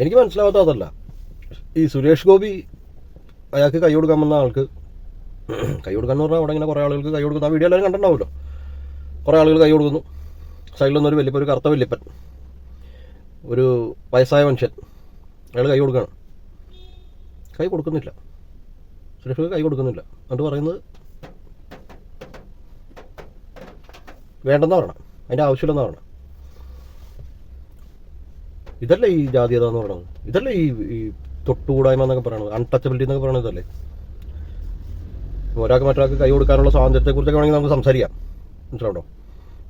എനിക്ക് മനസ്സിലാവാത്ത അതല്ല. ഈ സുരേഷ് ഗോപി അയാൾക്ക് കൈ കൊടുക്കാൻ വന്ന ആൾക്ക് കൈ കൊടുക്കാന്ന് പറഞ്ഞാൽ അവിടെ ഇങ്ങനെ കുറേ ആളുകൾക്ക് കൈ കൊടുക്കുന്ന. ആ വീഡിയോ എല്ലാവരും കണ്ടിട്ടുണ്ടാവുമല്ലോ. കുറേ ആളുകൾ കൈ കൊടുക്കുന്നു. സൈഡിൽ നിന്നൊരു വലിയ ഒരു കറുത്ത വലിയപ്പൻ. ഒരു വയസ്സായ മനുഷ്യൻ. അയാൾ കൈ കൊടുക്കുകയാണ് കൈ കൊടുക്കുന്നില്ല. സുരേഷ് കൈ കൊടുക്കുന്നില്ല. എന്നിട്ട് പറയുന്നത് വേണ്ടെന്ന് പറയണം. അതിന്റെ ആവശ്യമില്ലെന്ന് പറയണം. ഇതല്ലേ ഈ ജാതീയത എന്ന് പറയുന്നത് ഇതല്ലേ ഈ ഈ തൊട്ടുകൂടായ്മ എന്നൊക്കെ പറയണത്? അൺടച്ചബിലിറ്റി എന്നൊക്കെ പറയണത് ഇതല്ലേ? ഒരാൾക്ക് മറ്റൊരാൾക്ക് കൈ കൊടുക്കാനുള്ള സ്വാതന്ത്ര്യത്തെക്കുറിച്ചൊക്കെ വേണമെങ്കിൽ നമുക്ക് സംസാരിക്കാം. മനസ്സിലാവട്ടോ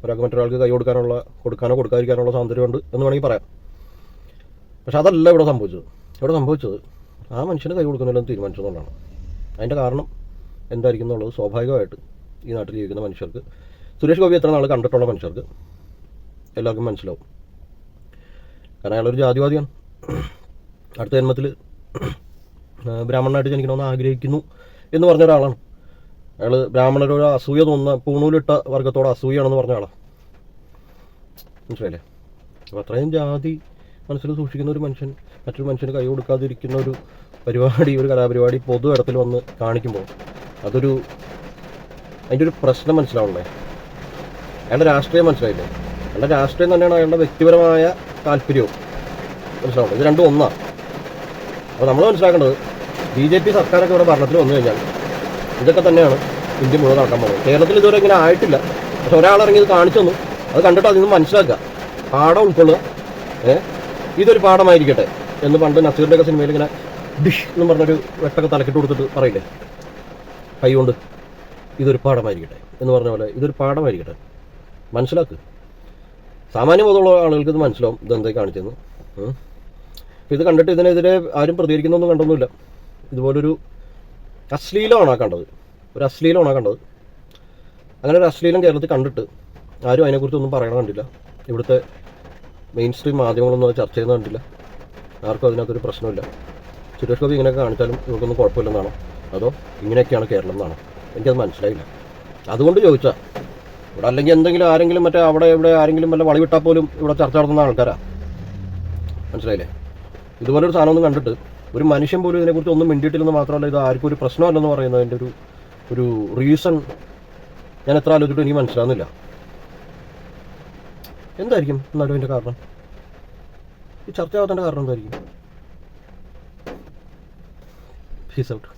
ഒരാൾക്ക് മറ്റൊരാൾക്ക് കൈ കൊടുക്കാനുള്ള കൊടുക്കാനോ കൊടുക്കാതിരിക്കാനുള്ള സ്വാതന്ത്ര്യമുണ്ട് എന്ന് വേണമെങ്കിൽ പറയാം. പക്ഷെ അതല്ല ഇവിടെ സംഭവിച്ചത്. ഇവിടെ സംഭവിച്ചത് ആ മനുഷ്യന് കൈ കൊടുക്കുന്നില്ലെന്ന് തീരുമാനിച്ചതുകൊണ്ടാണ്. അതിന്റെ കാരണം എന്തായിരിക്കും എന്നുള്ളത് സ്വാഭാവികമായിട്ട് ഈ നാട്ടിൽ ജീവിക്കുന്ന മനുഷ്യർക്ക്. സുരേഷ് ഗോപി എത്ര നാൾ കണ്ടിട്ടുള്ള മനുഷ്യർക്ക്? എല്ലാവർക്കും മനസ്സിലാവും. കാരണം അയാളൊരു ജാതിവാദിയാണ്. അടുത്ത ജന്മത്തിൽ ബ്രാഹ്മണനായിട്ട് ജനിക്കണമെന്ന് ആഗ്രഹിക്കുന്നു എന്ന് പറഞ്ഞ ഒരാളാണ്. അയാൾ ബ്രാഹ്മണരോട് അസൂയ തോന്നുന്ന പൂണൂലിട്ട വർഗത്തോട് അസൂയാണെന്ന് പറഞ്ഞ ആളാണ് മനസ്സിലായില്ലേ? അപ്പോൾ അത്രയും ജാതി മനസ്സിൽ സൂക്ഷിക്കുന്ന ഒരു മനുഷ്യൻ മറ്റൊരു മനുഷ്യന് കൈ കൊടുക്കാതിരിക്കുന്ന ഒരു പരിപാടി ഒരു കലാപരിപാടി പൊതു ഇടത്തിൽ വന്ന് കാണിക്കുമ്പോൾ അതൊരു അതിന്റെ ഒരു പ്രശ്നം മനസ്സിലാവണേ അയാളുടെ രാഷ്ട്രീയം മനസ്സിലായില്ലേ? അയാളുടെ രാഷ്ട്രീയം തന്നെയാണ് അയാളുടെ വ്യക്തിപരമായ താല്പര്യവും. മനസ്സിലാവും ഇത് രണ്ടും ഒന്നാണ് അപ്പോൾ നമ്മൾ മനസ്സിലാക്കേണ്ടത് ബി ജെ പി സർക്കാരൊക്കെ ഇവിടെ ഭരണത്തിൽ വന്നു കഴിഞ്ഞാൽ ഇതൊക്കെ തന്നെയാണ് ഇന്ത്യ മുഴുവൻ നടക്കാൻ പോകുന്നത്. കേരളത്തിൽ ഇതുവരെ ഇങ്ങനെ ആയിട്ടില്ല. പക്ഷെ ഒരാളിറങ്ങി ഇത് കാണിച്ചു തന്നു. അത് കണ്ടിട്ട് അതിൽ നിന്ന് മനസ്സിലാക്കുക. പാഠം ഉൾക്കൊള്ളുക. ഏഹ് ഇതൊരു പാഠമായിരിക്കട്ടെ എന്ന് പണ്ട് നസീറിന്റെ ഒക്കെ സിനിമയിൽ ഇങ്ങനെ ഡിഷ് എന്ന് പറഞ്ഞൊരു വെട്ടൊക്കെ തലക്കിട്ട് കൊടുത്തിട്ട് പറയില്ലേ? കൈ കൊണ്ട് ഇതൊരു പാഠമായിരിക്കട്ടെ എന്ന് പറഞ്ഞ പോലെ ഇതൊരു പാഠമായിരിക്കട്ടെ. മനസ്സിലാക്കുക സാമാന്യ ബോധമുള്ള ആളുകൾക്ക് ഇത് മനസ്സിലാവും. ഇതെന്തായി കാണിച്ചെന്ന് അപ്പം ഇത് കണ്ടിട്ട് ഇതിനെതിരെ ആരും പ്രതികരിക്കുന്നൊന്നും കണ്ടൊന്നുമില്ല. ഇതുപോലൊരു അശ്ലീലമാണ് ആ കണ്ടത്. ഒരു അശ്ലീലമാണ് ആ കണ്ടത്. അങ്ങനെ ഒരു അശ്ലീലം കേരളത്തിൽ കണ്ടിട്ട് ആരും അതിനെക്കുറിച്ചൊന്നും പറയണ കണ്ടില്ല. ഇവിടുത്തെ മെയിൻ സ്ട്രീം മാധ്യമങ്ങളൊന്നും ചർച്ച ചെയ്യുന്ന കണ്ടില്ല. ആർക്കും അതിനകത്തൊരു പ്രശ്നമില്ല. സുരേഷ് ഗോപി ഇങ്ങനെയൊക്കെ കാണിച്ചാലും ഇവർക്കൊന്നും കുഴപ്പമില്ലെന്നാണോ? അതോ ഇങ്ങനെയൊക്കെയാണ് കേരളം എന്നാണോ? എനിക്കത് മനസ്സിലായില്ല. അതുകൊണ്ട് ചോദിച്ചാൽ ഇവിടെ അല്ലെങ്കിൽ എന്തെങ്കിലും ആരെങ്കിലും മറ്റേ അവിടെ ഇവിടെ ആരെങ്കിലും വല്ല വളിവിട്ടാൽ പോലും ഇവിടെ ചർച്ച നടത്തുന്ന ആൾക്കാരാ. മനസ്സിലായില്ലേ? ഇതുപോലൊരു സാധനമൊന്നും കണ്ടിട്ട് ഒരു മനുഷ്യൻ പോലും ഇതിനെക്കുറിച്ച് ഒന്നും മിണ്ടിയിട്ടില്ലെന്ന് മാത്രമല്ല ഇത് ആർക്കും ഒരു പ്രശ്നമല്ലെന്ന് പറയുന്നതിന്റെ ഒരു ഒരു റീസൺ ഞാൻ എത്ര ആലോചിച്ചിട്ടും എനിക്ക് മനസ്സിലാവുന്നില്ല. എന്തായിരിക്കും എന്നാലും അതിന്റെ കാരണം? ഈ ചർച്ച ആവാത്തതിന്റെ കാരണം എന്തായിരിക്കും? Fees out